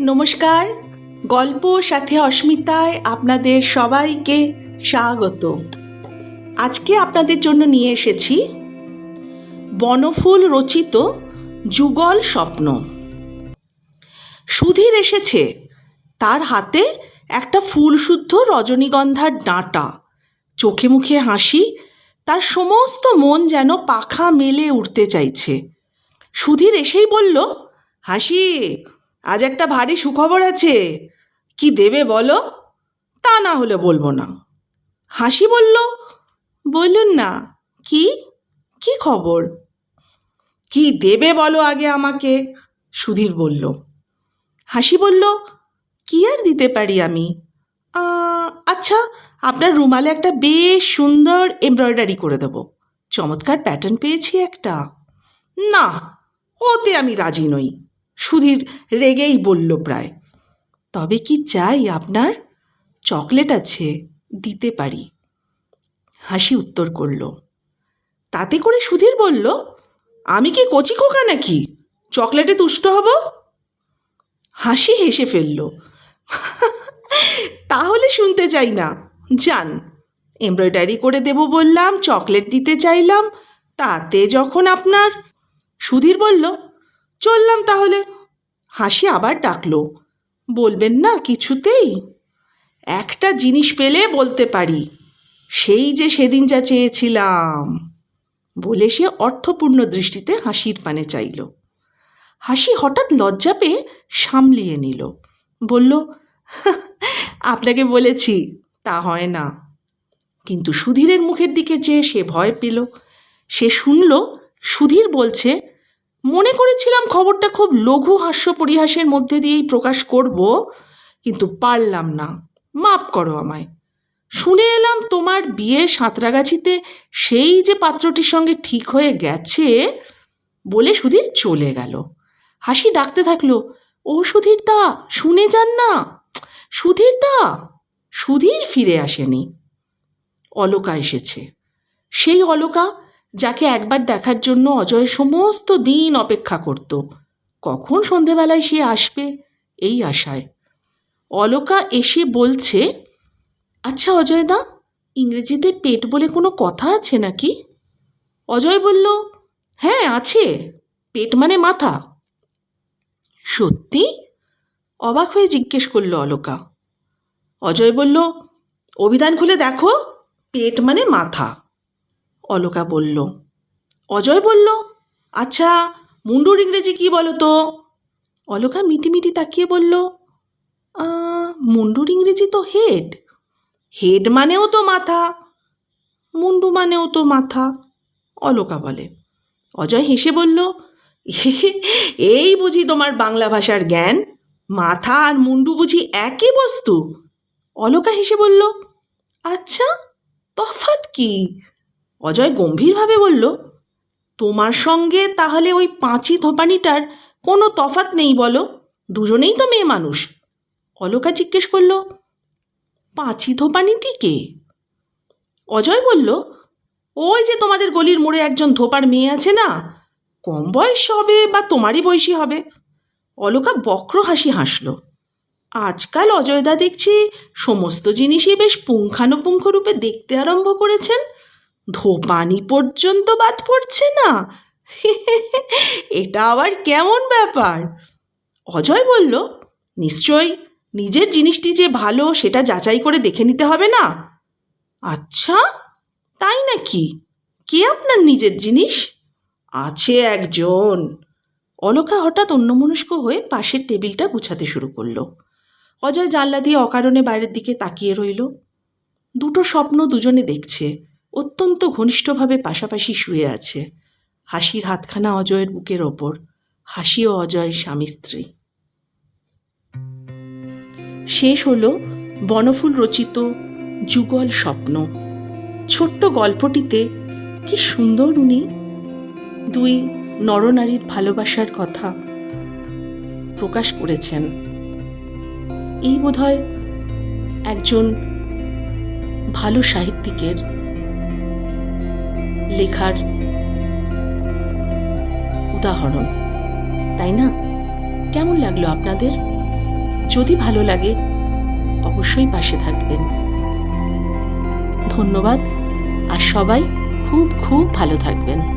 নমস্কার। গল্প সাথে অস্মিতায় আপনাদের সবাইকে স্বাগত। আজকে আপনাদের জন্য নিয়ে এসেছি বনফুল রচিত যুগল স্বপ্ন। সুধীর এসেছে। তার হাতে একটা ফুলশুদ্ধ রজনীগন্ধার ডাঁটা। চোখে মুখে হাসি, তার সমস্ত মন যেন পাখা মেলে উঠতে চাইছে। সুধীর এসেই বলল, হাসি আজ একটা ভারী সুখবর আছে। কি দেবে বলো? তা না হলে বলব না। হাসি বলল, বলুন না, কি? কি খবর? কি দেবে বলো আগে আমাকে? সুধীর বলল। হাসি বলল, কি আর দিতে পারি আমি? আচ্ছা আপনার রুমালে একটা বেশ সুন্দর এমব্রয়ডারি করে দেবো। চমৎকার প্যাটার্ন পেয়েছি একটা। না, ওতে আমি রাজি নই। সুধীর রেগেই বলল প্রায়, তবে কি চাই আপনার? চকলেট আছে, দিতে পারি। হাসি উত্তর করল, তাতে করে সুধীর বলল, আমি কি কচি খোকা নাকি? চকলেটে তুষ্ট হব? হাসি হেসে ফেলল তাহলে শুনতে চাই না, যান, এমব্রয়ডারি করে দেব বললাম, চকলেট দিতে চাইলাম, তাতে যখন আপনার। সুধীর বলল চললাম তাহলে। হাসি আবার ডাকলো, বলবেন না কিছুতেই? একটা জিনিস পেলে বলতে পারি, সেই যে সেদিন যা চেয়েছিলাম। বলে সে অর্থপূর্ণ দৃষ্টিতে হাসির পানে চাইল। হাসি হঠাৎ লজ্জা পেয়ে সামলিয়ে নিল, বলল, আপনাকে বলেছি, তা হয় না। কিন্তু সুধীরের মুখের দিকে চেয়ে সে ভয় পেল, সে শুনল, সুধীর বলছে মনে করেছিলাম খবরটা খুব লঘু হাস্য পরিহাসের মধ্যে দিয়েই প্রকাশ করব, কিন্তু পারলাম না। মাপ করো আমায়। শুনে এলাম তোমার বিয়ে সাঁতরাগাছিতে সেই যে পাত্রটির সঙ্গে ঠিক হয়ে গেছে বলে সুধীর চলে গেল। হাসি ডাকতে থাকল, ও সুধীর দা, শুনে যান না। সুধীর দা, সুধীর ফিরে আসেনি। অলকা এসেছে। সেই অলকা যাকে একবার দেখার জন্য অজয় সমস্ত দিন অপেক্ষা করত। কখন সন্ধেবেলায় সে আসবে? এই আশায়। অলকা এসে বলছে আচ্ছা অজয়দা, ইংরেজিতে পেট বলে কোনো কথা আছে নাকি? অজয় বলল হ্যাঁ আছে। পেট মানে মাথা। সত্যি? অবাক হয়ে জিজ্ঞেস করল অলকা। অজয় বলল, অভিধান খুলে দেখো, পেট মানে মাথা। অলকা বলল। অজয় বলল আচ্ছা মুন্ডুর ইংরেজি কি বলো তো? অলকা মিটিমিটি তাকিয়ে বলল "আহ, মুন্ডুর ইংরেজি তো হেড। হেড মানেও তো মাথা মুন্ডু মানেও তো মাথা। অলকা বলে। অজয় হেসে বলল এই বুঝি তোমার বাংলা ভাষার জ্ঞান? মাথা আর মুন্ডু বুঝি একই বস্তু? অলকা হেসে বলল আচ্ছা তফাৎ কি? অজয় গম্ভীরভাবে বলল, তোমার সঙ্গে তাহলে ওই পাঁচি ধোপানিটার কোনো তফাৎ নেই বলো, দুজনেই তো মেয়ে মানুষ। অলকা জিজ্ঞেস করল, পাঁচি ধোপানিটি কে? অজয় বলল, ওই যে তোমাদের গলির মোড়ে একজন ধোপার মেয়ে আছে না, কম বয়স হবে বা তোমারই বয়সী হবে? অলকা বক্র হাসি হাসল, আজকাল অজয়দা দেখছি সমস্ত জিনিসই বেশ পুঙ্খানুপুঙ্খ রূপে দেখতে আরম্ভ করেছেন ধোপানি পর্যন্ত বাদ পড়ছে না। এটা আবার কেমন ব্যাপার? অজয় বলল নিশ্চয় নিজের জিনিসটি যে ভালো সেটা যাচাই করে দেখে নিতে হবে না। আচ্ছা তাই নাকি? কে আপনার নিজের জিনিস? আছে একজন। অলকা হঠাৎ অন্যমনস্ক হয়ে পাশের টেবিলটা গুছাতে শুরু করল। অজয় জানলা দিয়ে অকারণে বাইরের দিকে তাকিয়ে রইল। দুটো স্বপ্ন দুজনে দেখছে। অত্যন্ত ঘনিষ্ঠভাবে পাশাপাশি শুয়ে আছে। হাসির হাতখানা অজয়ের বুকের ওপর, হাসি ও অজয় স্বামী স্ত্রী। শেষ হল বনফুল রচিত যুগল স্বপ্ন। ছোট্ট গল্পটিতে কি সুন্দর উনি। দুই নরনারীর ভালোবাসার কথা প্রকাশ করেছেন। এই বোধহয় একজন ভালো সাহিত্যিকের লেখার উদাহরণ, তাই না? কেমন লাগল আপনাদের? যদি ভালো লাগে, অবশ্যই পাশে থাকবেন। ধন্যবাদ, আর সবাই খুব খুব ভালো থাকবেন।